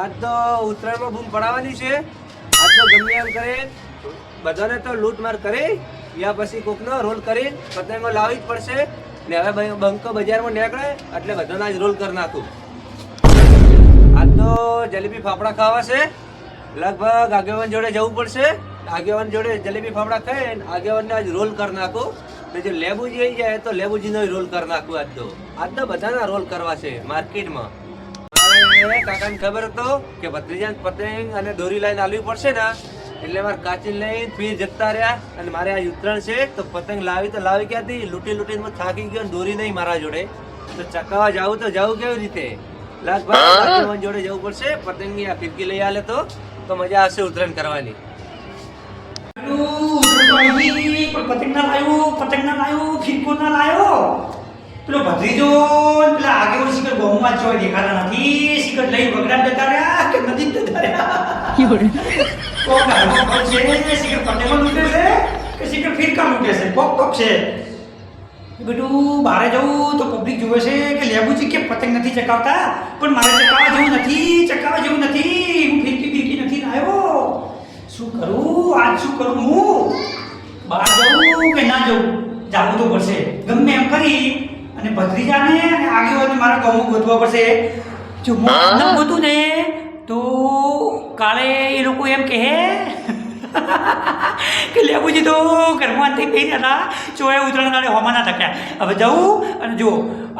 આજ તો ઉત્તરાયણમાં બૂમ પડાવવાની છે. આજ તો ગમે એમ કરે, બધાને તો લૂંટમાર કરી, યા પછી કોકનો રોલ કરી પતંગો લાવવી જ પડશે. ને હવે બંકો બજારમાં નીકળે, એટલે બધાને આજ રોલ કરી નાખું. આજ તો જલેબી ફાફડા ખાવા છે. લગભગ આગેવાન જોડે જવું પડશે. આગેવાન જોડે જલેબી ફાફડા ખાઈ આગેવાનને આજ રોલ કરી નાખું. ને જો લેબુજી આવી જાય તો લેબુજીનો રોલ કરી નાખું આજ તો. આજ તો બધાના રોલ કરવા છે, માર્કેટમાં. મારે કાકાને ખબર હતો કે ભત્રીજાને પતંગ અને દોરી લઈને આલવી પડશે ને, એટલે મારે કાચી લઈને ફીર જતા રહ્યા અને મારે આ ઉત્તરાયણ છે, તો પતંગ લાવી તો લાવી ક્યાંથી? લૂંટી લૂંટીને હું થાકી ગયો દોરી નહીં મારા જોડે. તો ચકાવા જાવું તો જાવું કેવી રીતે? લગભગ જોડે જવું પડશે, પતંગની આ ફિરકી લઈ આલે તો તો મજા આવશે ઉત્તરાયણ કરવાની. પતંગ ના લાવ્યો, પતંગ ના લાવ્યો, ફિરકો ના લાવ્યો. પેલો ભત્રીજો પેલા પેલા આગેવાન શિખર ગોમમાં ચોય દેખાતા નથી. શિખર લઈ વગડા જતા રહ્યા કે નદી જતા રહ્યા? કોક ડાળો કોક છે શિખર પતંગો લૂટે છે કે શિખર ફિરકા લૂટે છે? કોક કોક છે. બેટું બહાર જવું તો પબ્લિક જોવે છે કે લેબુજી કે પતંગ નથી ચકાવતા પણ મારે ચકાવવા જેવું નથી ચકાવવા જેવું નથી. હું ફિરકી ફિરકી નથી લાવ્યો. શું કરું? આજ શું કરું હું? બહાર જવું કે ના જવું? જાવું તો પડશે. ગમે એમ કરી અને ભત્રીજાને અને આગેવાને મારા કહું ગોતવા પડશે. જો હું? ન ગોતું ને તો કાલે એ લોકો એમ કહે કે લેબુજી તો ઘરમાં થઈ ગઈ હતા. ચોએ ઉતરણ દાડે હોમાં ના થક્યા હવે જવું અને જો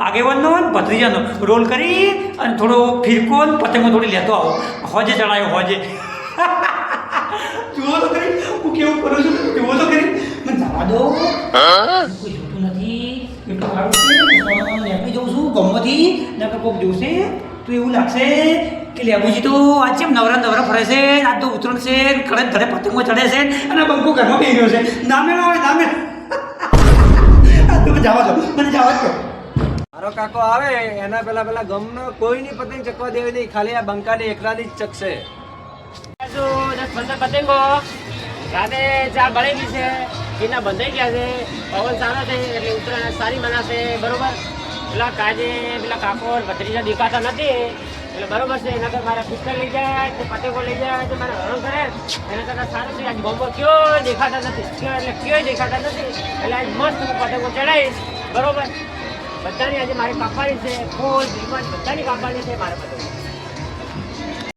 આગેવાનનો ને ભત્રીજાનો રોલ કરી અને થોડો ફિરકો અને પતંગો થોડી લેતો આવો. હોજે ચડાયો હોજે. જુઓ તો કરી હું કેવું કરું છું જુઓ તો કરી મને જવા દો. કોઈ જોતું નથી. એટલું સારું છે. છું ગમમાંથી નકર કોક જોશે તો એવું લાગશે કે લેબુજી તો આજ છે નવરા નવરા ફરે છે આજ તો ઉતરણ છે ખડે ધડે પતંગો ચડે છે અને બંકો ઘરમાં બેસી ગયો છે. નામે ના આવે નામે. તમે તો જવા દો મને જવા દો મારો કાકો આવે એના પેલા પેલા ગમનો કોઈની પતંગ ચકવા દેવી નહીં ખાલી આ બંકાની એકલાની જ ચકશે. પતંગો. રાતે ચાર બળી ગઈ છે એના બંધાઈ ગયા છે. પવન સારો છે એટલે ઉત્તરાયણ સારી મનાશે બરોબર? પેલા કાજે, પેલા કાકો ભત્રીજા દેખાતા નથી. એટલે બરોબર છે, એના કરતા મારા પિસ્તલ લઈ જાય કે પતંગો લઈ જાય, તો મારે હરણ કરે. એના કરતા સારું છે, આજ બોમ્બો કયો દેખાતા નથી. કયો એટલે કયો દેખાતા નથી. એટલે આજ મસ્ત હું પતંગો ચડાવીશ. બરોબર? બધાની આજે મારી કાપવાની છે ફૂલ ધીમજ બધાની કાપવાની છે, મારે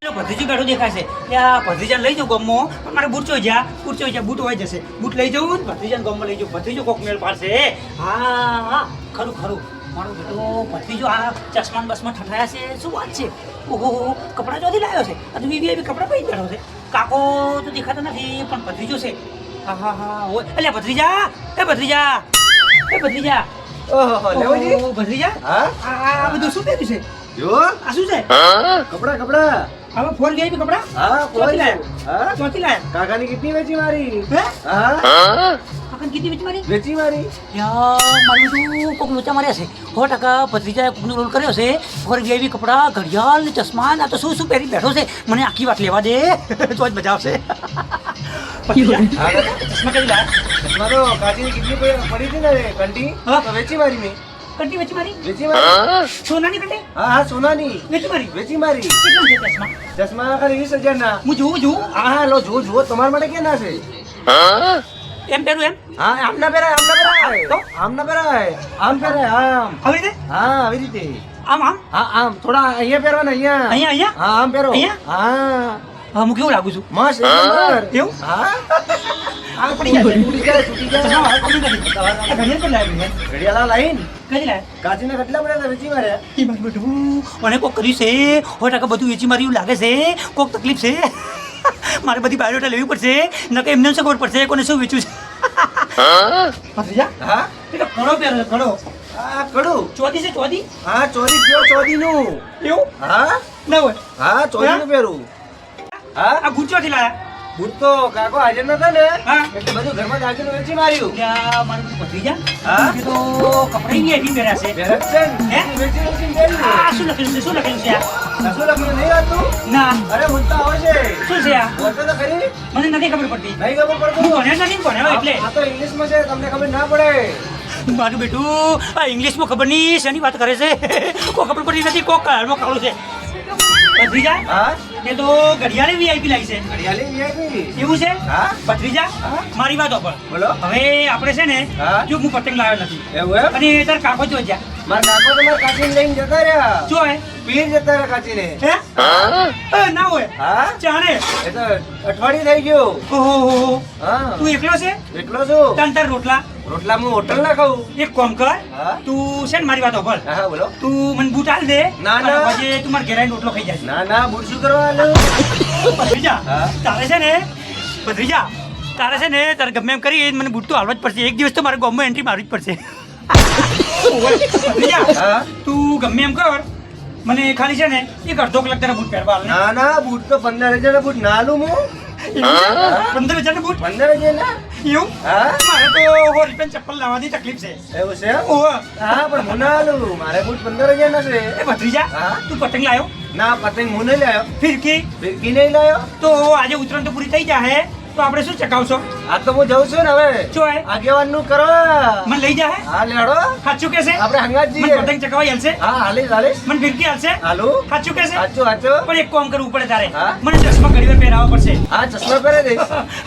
પેલો ભત્રીજો બેઠો દેખાશે. ત્યાં ભત્રીજાને લઈ જાઉં ગમો પણ મારે બૂટ ચોઈ જા બૂટ ચોઈ જા બૂટ હોય જશે. બૂટ લઈ જવું ભત્રીજાને ગમમાં લઈ જાઉં. ભત્રીજો કોક મેળ પાડશે. હા હા. ખરું ખરું. મારો બેટો ભત્રીજો આ ચશ્માન બસમાં ઠઠાયા છે શું વાત છે? ઓહો કપડાં જોથી લાવ્યો છે? આ તો વીવી કપડાં પહેરી બેઠો છે. કાકો તો દેખાતા નથી પણ ભત્રીજો છે. હા હા હા હોય એટલે ભત્રીજા એ ભત્રીજા એ ભત્રીજા. ઓહો લેવજી ભત્રીજા હા? આ આ બધું શું પહેર્યું છે? જો. આ શું છે? કપડાં કપડા. હવે ફોન વીઆઈપી કપડાં? હા ચોથી કોઈ લાયા હા? ચોથી લાયા કાકાની કેટલી વેચી મારી? હે? હા? કાકાને કેટલી વેચી મારી? વેચી મારી? યાર મારું બધું કોક લોચા માર્યા છે. સો ટકા ભત્રીજાએ કોકનો રોલ કર્યો છે. ફોર વીઆઈપી કપડાં ઘડિયાળ ને ચશ્મા ને આ તો શું શું પહેરી બેઠો છે? મને આખી વાત લેવા દે. તો જ મજા આવશે. ચશ્મા કઈ લાયા? ચશ્મા તો કાચીની કેટલી પડી પડી હતી ને કંટી વેચી મારી મેં. કંટી વેચી મારી? વેચી મારી? સોનાની કંટી હા હા સોનાની. વેચી મારી? વેચી મારી. કેટલા છે ચશ્મા? ચશ્મા ખાલી વીસ હજાર ના. હું જોઉં જોઉં? હા હા લો જો જુઓ તમારા માટે કે ના છે એમ પહેરું એમ? હા આમ ના પહેરાય આમ ના પહેરાય. તો? આમ ના પહેરાય. આમ પહેરાય આમ. આવી રીતે? હા આવી રીતે. આમ આમ? હા આમ. થોડા અહીંયા પહેરવાના અહીંયા. અહીંયા અહીંયા? હા આમ પહેરો. અહીંયા? હા. હા હું કેવું લાગુ છું? મસ્ત નંબર. એવું? હા. આ પડી જાય. તૂટી જાય છૂટી જાય. ઘડિયાળ પણ લાવી છે. લાઈન. કદી કાચીના કેટલા પડ્યા વેચી માર્યા? ઈ મારું બેટું મને કોક કર્યું છે. સો ટકા બધું વેચી મારી એવું લાગે છે. કોક તકલીફ છે. મારે બધી બાયોડેટા લેવી પડશે. નકે એમને શું ખબર પડશે કોને શું વેચ્યું છે. ભત્રીજા હા? એ તો પહેરો છે હા કડું? ચોદી છે ચોદી? હા ચોરી પીઓ ચોરી નું એવું? હા? ના હોય. હા ચોરી નું? પહેરું. હા? આ ગુંચોથી લાયા. બુટ તો કાકો હાજર નતા ને એટલે બધું ઘરમાં દાગીનું વેચી માર્યું. ત્યાં મારું હા? તો ઈ એવી પહેર્યા છે. હે? પહેર્યું. આ શું લખેલું છે? શું લખેલું છે નહીં હતું ના. અરે બોલતા આવે છે. શું છે આ? બોલતો તો ખરી. મને નથી ખબર પડતી. નહીં ખબર હું પડતું નથી ભણ્યો એટલે. આ તો ઇંગ્લિશમાં છે તમને ખબર ના પડે. મારું બેટું આ ઇંગ્લિશમાં ખબર નહીં શેની વાત કરે છે? કોઈ ખબર પડતી નથી કોઈ કાળમાં કાળું છે. ભત્રીજા? હા. એ તો ઘડિયાળે વીઆઈપી લાવી છે ઘડિયાળે વીઆઈપી એવું છે? હા. ભત્રીજા મારી વાતો પર બોલો. હવે આપણે છે ને જો હું પતંગ લાવ્યો નથી. એવું એમ? અને તાર કાકો જો જ્યાં. મારા કાકો તો મારા કાચીને લઈને જતા રહ્યા. જો હે. પીર જતા રહ્યા કાચીને. હે? હા ના હોય. હા? ચાણે. એ તો અઠવાડિયું થઈ ગયું. ઓહો. હો, તું એકલો છે? એકલો છું. તાન તાર રોટલા. રોટલા હું હોટલ ના ખાઉં એક કોમ કર તું છે ને મારી વાત ઓભર હા બોલો. તું મને બૂટ આલ દે ના, ના. પછી તું મારા ઘેરાઈ રોટલો ખાઈ જાય. ના ના બૂટ શું કરવા આલું? ભત્રીજા તારે છે ને ભત્રીજા તારે છે ને તારે ગમે એમ કરી મને બૂટ તો હાલવા જ પડશે. એક દિવસ તો મારે ગોમમાં એન્ટ્રી મારવી જ પડશે. તું ગમે એમ કર મને ખાલી છે ને એક અડધો કલાક તારા બૂટ પહેરવા ના. ના બુટ તો પંદર હજાર બૂટ ના લઉં હું? પંદર હજાર બૂટ પંદર હજાર ના એવું હા મારે તો સો રૂપિયા ચપ્પલ લાવવાની તકલીફ છે એવું છે. હા પણ હું ના આલું મારે બુટ પંદર હજાર ના છે એ ભત્રીજા. તું પતંગ લાવ્યો ના પતંગ હું નહીં લાયો ફિરકી ફિરકી નહીં લાયો તો આજે ઉત્તરાયણ તો પૂરી થઈ જાય તો આપણે શું ચકાવશો? આ તો હું જઉં છું ને હવે. શું હે? આગેવાનનું કરો. મને લઈ જાય હા. લેડો સાચું કે છે? આપણે હંગાત મને જઈએ પતંગ ચકાવાઈ હાલશે? હા હાલી હાલીશ. મને ફિરકી હાલશે? હાલો. સાચું કે છે? સાચું સાચું પણ એક કામ કરવું પડે તારે. મને ચશ્મા ઘડી વાર પહેરાવવા પડશે. હા ચશ્મા પહેરે દે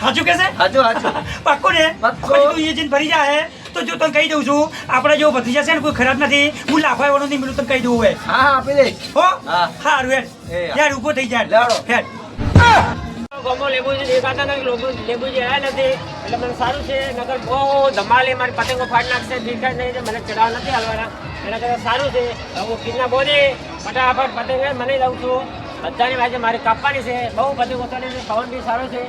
સાચું કે છે? સાચું સાચું પાક્કો ને? પાક્કો. તું એ જઈને ભરી જાય તો જો તને કહી દઉં છું આપણે જો ભત્રીજા છે ને કોઈ ખરાબ નથી. હું લાફા વાળો નહીં મિલું તને કહી દઉં હોય હા હા આપી દે હો? હા. સારું હેડ. યાર ઊભો થઈ જાય લાડો હેડ. ગમો લેબુ છે દેખાતા નથી લોબુ જે આવ્યા નથી એટલે મને સારું છે નગર બહુ ધમાલે મારી પતંગો ફાટ નાખશે ભીખા નહીં છે, મને ચડાવ નથી હાલવાના. એના કરતાં સારું છે. હું કિડના બોને ફટાફટ પતંગ મને લઉં છું. બધાની વાંચે મારે કાપવાની છે. બહુ પતંગો ચાલે છે, પવન બી સારો છે.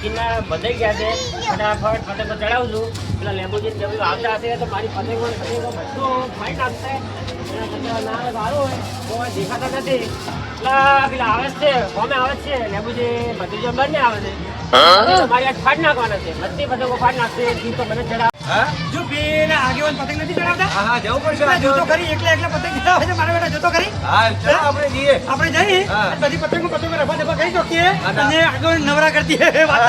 કિન્ના બંધાઈ ગયા છે. ફટાફટ પતંગો ચડાવું પેલા લેબુજી જેવું આવતા હશે તો મારી પતંગો પતંગો બધું ફાઈટ નાખશે. ના સારું હોય તો દેખાતા નથી. પેલા પેલા આવે છે કોમે આવે છે. લેબુજી ભત્રીજો બંને આવે છે. તો મારી આજ ફાટ નાખવાના છે. બધી પતંગો ફાટ નાખશે જી તો મને ચડાવ. જો પેલા આગેવાન પતંગ નથી ચડાવતા? હા હા જવું પડશે જોતો આજે. એકલા એકલા પતંગ ચડાવે છે મારા બેટા જોતો કરી. હા ચલો આપણે જઈએ. આપણે જઈ હા. બધી પતંગો પતંગો રફા દફા કરી અને આગળ નવરા કરતી વાત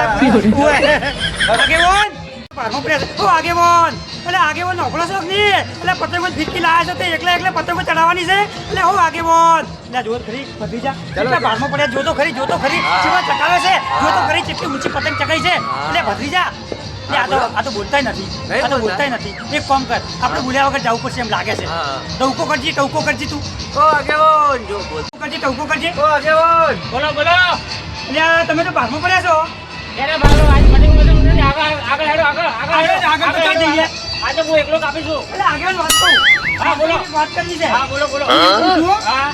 આગેવાન! પારમાં પ્રેસ ઓ આગેવાન. એટલે આગેવાન નોકરો છે નહીં. એટલે પતંગો ફીટકી લાયા છે તે એકલા એકલા પતંગો ચડાવવાની છે. એટલે હું આગેવાન. ના જો ખરી બધી જા. એટલે બારમાં પડ્યા જોતો ખરી જોતો ખરી. ચીવા ચકાવે છે. જોતો ખરી કેટલી ઊંચી પતંગ ચકાઈ છે. એટલે ભત્રીજા જા. આ તો આ તો બોલતાય નથી. આ તો બોલતા. નથી. એક કામ કર. આપણે બોલ્યા વગર જવું પડશે એમ લાગે છે. હા. ટવકો કરજી ટવકો કરજી તું. ઓ આગેવાન. જો બોલ. કરજી ટવકો કરજી. ઓ આગેવાન. બોલો બોલો. એટલે તમે તો બારમાં પડ્યા છો. આજ આગળ આગળ આગળ આગળ આગળ તો એકલો કાપી છું આગળ વાત કહું હા, બોલો. વાત કરવી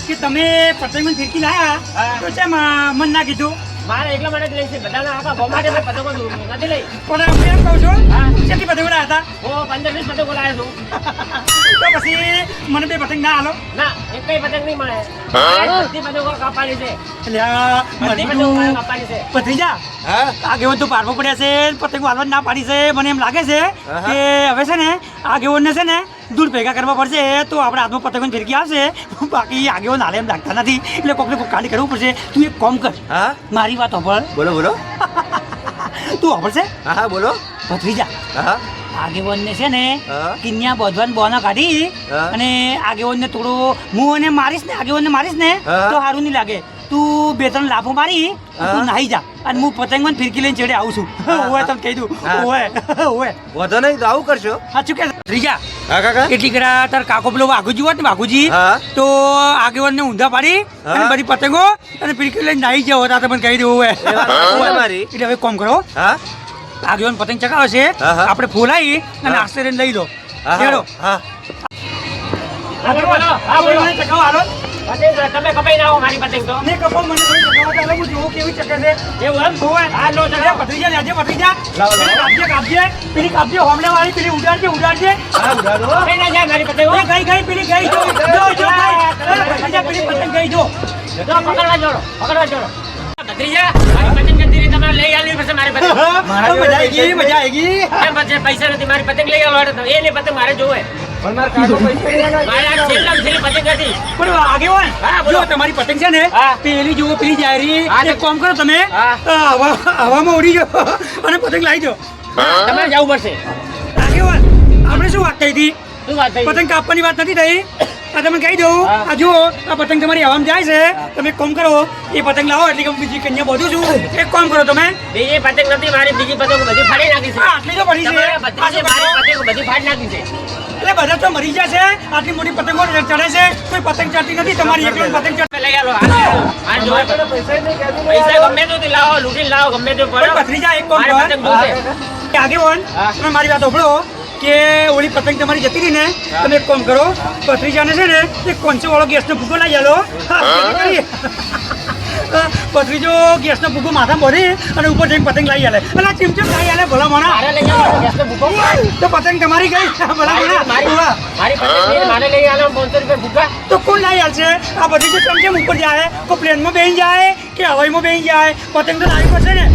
છે તમે પતંગમાં ફિરકી લાયા. તો ચેમ મન ના કીધું મારે એટલા માટે જ લઈ છે. બધાના આખા માટે મેં પતંગો નથી લઈ. પણ હું એમ કહું છું? હા. કેટલી પતંગો લાયા હતા? પંદર વીસ પતંગો લાવ્યો છું. તો પછી મને બે પતંગ ના હાલો ના એક કઈ પતંગ નહીં મળે. બધી પતંગો કાપવાની છે. બધી પતંગો છે. હા? આગેવાન તો પારવો પડ્યા છે પતંગો હાલવા ના પાડી છે. મને એમ લાગે છે કે હવે છે ને આગેવાનને છે ને દૂર ભેગા કરવા પડશે તો આપણે હાથમાં પતંગો ફિરકી આવશે. બાકી આગેવો નાલે એમ લાગતા નથી. એટલે કોકને કોક કાંડી કરવું પડશે. તું એક કોમ કર. હા? મારી વાત હોભળ બોલો બોલો. તું હોભળશે હા હા બોલો. ભત્રીજા હા આગેવનને છે ને. કિન્યા બોધવાન બોના કાઢી અને આગેવનને થોડો હું અને મારીશ ને આગેવનને મારીશ ને તો સારું નહીં લાગે. તું બે ત્રણ લાફો મારી તું નાહી જા. અને હું પતંગ ફિરકી લઈને ચડે આવું છું. હા, તમે કહી દઉં. ઓવે ઓવે. વધો નહીં તો આવું કરશો. સાચું કે ત્રીજા હા કાકા? કેટલી કરા તાર કાકો પેલો વાઘુજી હોત ને વાઘુજી તો તો આગેવાનને ઊંધા પાડી. અને બધી પતંગો અને ફિરકી લઈને નાઈ જાવ તા તમને કહી. એટલે હવે કોમ કરો. હા. આગેવાન પતંગ છે હા. આપણે ફોલાઈ અને આશ્ચર્ય લઈ લો હા હા. બોલો. બોલો. પતંગ તમે કપાઈ મારી પતંગ તો ને કપો મને થોડી ચગાવવા ચાલો, હું જોઉં કેવી ચક્કર છે. એવું એમ હોવે. હા લો અરે, ચલો ભત્રીજા લેજે, ભત્રીજા. લાવો, લાવો. કાપજે, કાપજે. પેલી કાપજે, હોમલેવાળી, પેલી ઉડાડજે, ઉડાડજે. હા ઉડાડો કપાઈ ના જાય મારી પતંગો ગઈ, ગઈ, પેલી ગઈ, જો, જો, જો, ગઈ. એ, પેલી પતંગ ગઈ, જો. જો પકડવા જોડો પકડવા જોડો ભત્રીજા મારી પતંગ જતી રહી તમારે લઈ આવી પછી મારી પતંગ મજા આઈ ગઈ, મજા આઈ ગઈ. પૈસા નથી મારી પતંગ લઈ આવો તો એ લઈ પતંગ મારે જોવે પણ પતંગ આગેવાન, જો તમારી પતંગ છે ને પેલી જુઓ પેલી જાયરી એક કામ કરો તમે. હા. આ હવા- હવામાં ઉડી જાઓ અને પતંગ લાવી દો તમારે જવું પડશે. આગેવાન આપણે શું વાત થઈ હતી? શું વાત થઈ પતંગ કાપવાની વાત નથી થઈ. આ તમે કહી દઉં આ જુઓ આ પતંગ તમારી હવામાં જાય છે. તમે કોમ કરો. એ પતંગ લાવો એટલે કે હું બીજી કન્યા બધું છું. એક કોમ કરો તમે. બીજી પતંગ નથી મારી બીજી પતંગ બધી ફાડી નાખી છે. આટલી તો પડી છે. મારી પતંગ બધી ફાડી નાખી છે. એટલે બધા તો મરી જશે. આટલી મોટી પતંગો ચડે છે. કોઈ પતંગ ચડતી નથી તમારી એકલો પતંગ ચડે લઈ આલો. પૈસા ગમે તે લાવો લૂંટીને લાવો ગમે તે પડો. ભત્રીજા એક કામ મારી પતંગ કે આગેવાન તમે મારી વાત સાંભળો કે ઓલી પતંગ તમારી જતી રહી ને તમે એક કામ કરો ભત્રીજાને છે ને એ કોન્સો વાળો ગેસનો ભૂકો લાવી આલો. હા. ભત્રીજો ગેસનો ભૂકો માથા ભરી અને ઉપર જઈને પતંગ લઈ આલે. અને ચીમચીમ લઈ આલે ભલા ભૂકો. તો પતંગ તમારી ગઈ. ભલા મને મોણા મારી ઉવા. મારી પતંગ લઈને મારે લઈ આલો 500 રૂપિયા ભૂકા. તો કોણ લઈ આલશે? આ બધી જો ચમચમ ઉપર જાય. કોઈ પ્લેનમાં બેસી જાય કે હવાઈમાં બેસી જાય. પતંગ તો લાવી પડશે ને.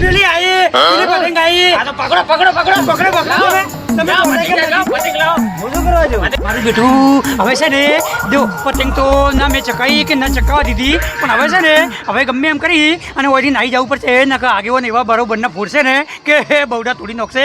પેલી આવી પેલી પતંગ આવી આ તો પકડો પકડો પકડો. પકડો, પકડો. મારું બેઠું હવે છે ને જો પતંગ તો ના મેં ચકાઈ કે ના ચકાવવા દીધી પણ હવે છે ને હવે ગમે એમ કરી અને નાહી જવું પડશે નકર આગેવાન એવા બરોબરના ફૂટશે ને કે બહુડા તોડી નાખશે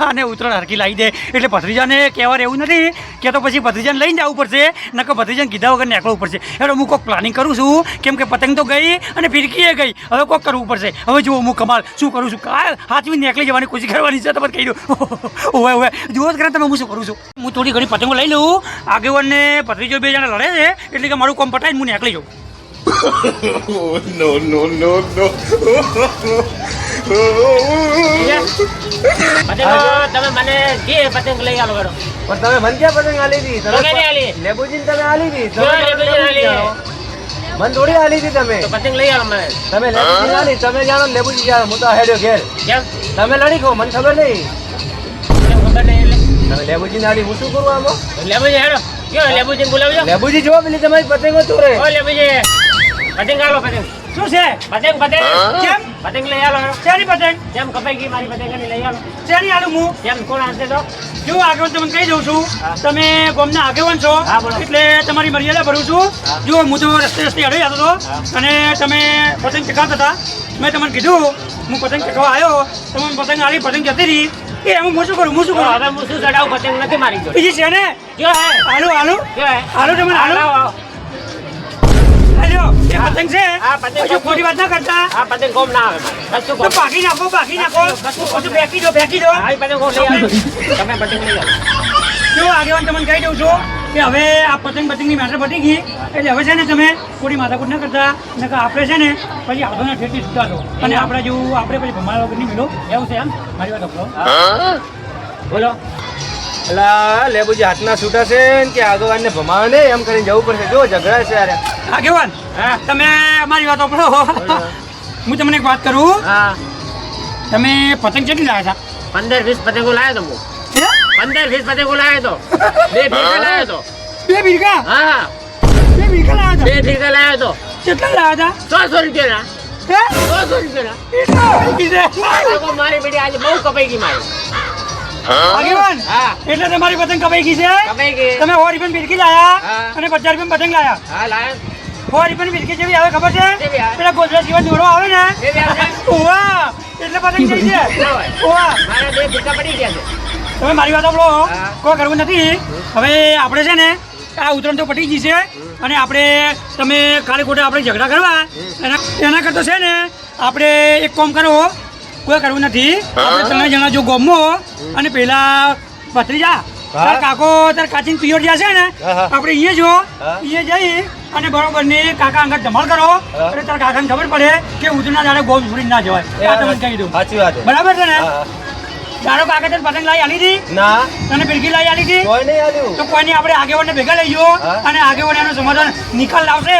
અને ઉતરણ હરકી લાવી દે. એટલે ભત્રીજાને કહેવા રહેવું નથી કે તો પછી ભત્રીજાને લઈને જવું પડશે નકર ભત્રીજાને કીધા વગર નીકળવું પડશે એટલે હું કોઈક પ્લાનિંગ કરું છું કેમ કે પતંગ તો ગઈ અને ફિરકીએ ગઈ હવે કોઈક કરવું પડશે હવે જુઓ હું કમાલ શું કરું છું? કાલ હાથવી નીકળી જવાની કોશિશ કરવાની છે તમે કહી દઉં ઓવે ઓવે. જુઓ જ તમે હું શું કરું છું? હું થોડી ઘણી પતંગો લઈ લઉં આગેવાનને ભત્રીજો બે જણા લડે છે એટલે કે મારું કામ પટાઈને હું નીકળી જાઉં. તમે મને જે પતંગ લઈ આલો કરો પણ તમે મને ક્યાં પતંગ આલી હતી તો આલી? લેબુજીને તમે આલી હતી તમે લેબુજીને આલી. મને થોડી આલી હતી તમે. પતંગ લઈ આલો મને. તમે લેબુજીને આલી તમે જાણો લેબુજી જાણો હું તો હેડ્યો ઘેર. તમે લડી ખો મને ખબર નહીં. કેમ એટલે. તમે લેબુજીને આલી હું શું કરું આમાં? લેબુજી હેડો. કયો લેબુજી બોલાવજો. લેબુજી જો પેલી તમારી પતંગો ચોરે ઓ લેબુજી. પતંગ આલો પતંગ. શું છે? પતંગ પતંગ. કેમ? પતંગ લઈ આલો શેની પતંગ? કેમ કપાઈ ગઈ મારી પતંગ લઈ આલો શેની આલું હું? કેમ કોણ હશે તો? જો આગળ તમને કહી દઉં છું. તમે ગામના આગેવાન છો. એટલે તમારી મર્યાદા ભરું છું. જો હું તો રસ્તે રસ્તે અડી જતો હતો. અને તમે પતંગ ચકાવતા હતા. મેં તમને કીધું હું પતંગ ચકાવવા આવ્યો. તમે પતંગ આલી પતંગ જતી રહી. એ હું મોસું કરું મોસું કરું. હવે મોસું ચડાવ પતંગ નથી મારી જો બીજી છે ને? જો હે. હાલો હાલો. હાલો તમે હાલો. હાલો એ પતંગ છે? આ પતંગ ખોટી વાત ના કરતા? આ પતંગ કોમ ના આવે. કશું તો પાકી નાખો પાકી નાખો. બધું ફેંકી દો ફેંકી દો. આ પતંગ કોણ લઈ આવે. તમે પતંગ લઈ આવો જો આગેવાન તમને કહી દઉં છું. કે હવે આ પતંગ પતંગની મેટર પતી ગઈ. એટલે હવે છે ને તમે થોડી માથાકૂટ ન કરતા નકર આપણે છે ને પછી આગળના ઠેઠી છૂટા છો. અને આપણે જેવું આપણે પછી ભમાડા વગર નહીં મળો. એવું છે એમ? મારી વાત આપણો બોલો. અલા લેબુજી હાથના છૂટા છે ને કે આગળવાનને ભમાવે ને એમ કરીને જવું પડશે. જો ઝઘડા છે યાર આગેવાન હા. તમે અમારી વાત સાંભળો હું તમને એક વાત કરું. હા. તમે પતંગ કેટલી લાવ્યા પંદર વીસ પતંગો લાવ્યા તો હું હતા હે? પંદર વીસ પતંગો લાવ્યો તો. બે ભીખા લાવ્યો તો. બે ભીખા હા બે વીઘા લાવ્યા બે ભીખા લાવ્યો તો. કેટલા લાવ્યા હતા? ગઈ છે. મારી બેટી આજે બહુ કપાઈ ગઈ મારી આગેવાન? એટલે તમારી પતંગ કપાઈ ગઈ છે તમે સો રૂપિયા લાયા? અને પચાસ રૂપિયા પતંગ લાયા? સો રૂપિયાની બિરકી જેવી આવે ખબર છે? પેલા જીવન દોડો આવે ને? ઓવા એટલે પતંગ જઈ છે. ઓવા મારા બે ભીકા પડી ગયા છે. તમે મારી વાત આપણો કોઈ કરવું નથી. હવે આપણે છે ને આ ઉતરણ તો પટી ગઈ છે અને આપણે તમે ખાલી ખોટે આપણે ઝઘડા કરવા. એના એના કરતા છે ને આપણે એક કામ કરો કોઈ કરવું નથી. આપણે ત્રણ જણા જો ગમો અને પેલા ભત્રીજા. તાર કાકો તાર કાચીન પિયોર જ્યાં છે ને. આપણે અહીંયા જો. અહીંયા જઈ અને બરોબરની કાકા અંગત ધમાલ કરો. અને એટલે તાર કાકાને ખબર પડે કે ઉતરના દાડે ગોમ છોડી ના જવાય. આ તમને કહી દઉં. સાચી વાત બરાબર છે ને? કાકા તને પતંગ લાવી આલી હતી ના. તને બિલકી લાવી આલી હતી કોઈ નહીં આલ્યું. તો કોઈની આપણે આગેવાનને ભેગા લઈ જવો અને આગેવાન એનો સમાધાન નિકાલ લાવશે.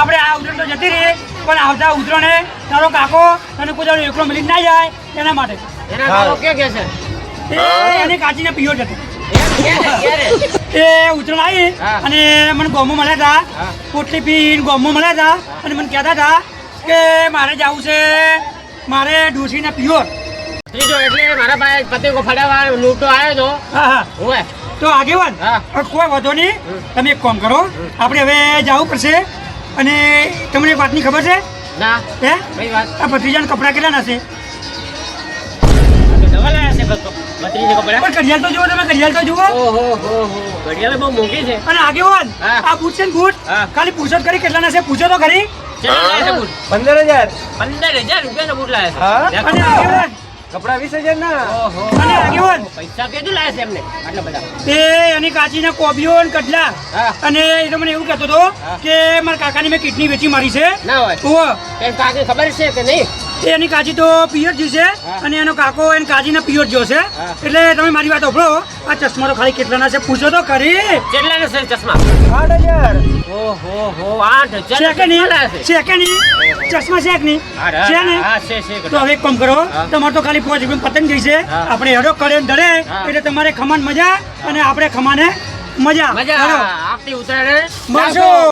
આપણે આ ઉતરણ તો જતી રહી પણ આવતા ઉતરણે તારો કાકો તને કોઈ એકલો મિલી ના જાય એના માટે. એના કાચીને પીઓ જતી? એ ઉતરણ આવી અને મને ગોમો મળ્યા હતા. પોટલી પીને ગોમો મળ્યા હતા અને મને કહેતા હતા કે મારે જવું છે મારે ડોસીને પ્યોર. ત્રીજો એટલે મારા પાસે પતંગો ફડાવા લૂંટો આવ્યો તો. હા હા. તો આગેવાન કોઈ વાંધો નહીં. તમે એક કામ કરો આપણે હવે જવું પડશે. અને તમને વાતની ખબર છે? ના. હે? આ ભત્રીજાના કપડાં કેટલા હશે છે ઘડિયાળ તો જુઓ તમે ઘડિયાળ તો જુઓ. ઓહો હો હો. ઘડિયાળ બહુ મોંઘી છે. અને આગેવાન આ બૂટ છે ને બૂટ? ખાલી પૂછો કરી કેટલાના છે પૂછો તો ખરી. કેટલા બૂટ? પંદર હજાર. પંદર હજાર રૂપિયાના બૂટ લાયા છે. અને આગેવાન કપડા વીસ હજાર ના? અને આગેવાન? પૈસા કેટલું લાયા છે એમને. આટલા બધા. એ અને કાચીના કોબીઓ અને કડલા અને એ તો મને એવું કહેતો હતો કે મારા કાકાની મેં કિડની વેચી મારી છે. ના હોય. ઓહો. કાકી ખબર છે કે નહીં? એની કાચી તો પિયર જી છે અને એનો કાકો એને કાચીના પિયર જો છે. એટલે તમે મારી વાત ઓભળો આ ચશ્મા તો ખાલી કેટલાના છે? પૂછો તો ખરી. કેટલાના છે ચશ્મા? આઠ હજાર. ઓહો હો આઠ હજાર છે કે ચશ્મા છે કે નહીં? છે ને? તો હવે એક કામ કરો. તમારે તો ખાલી પોચ પતંગ જઈ છે આપણે હેડો કરે ને ધરે એટલે તમારે ખમાન મજા અને આપણે ખમાને મજા. મજા. આવતી મળશું.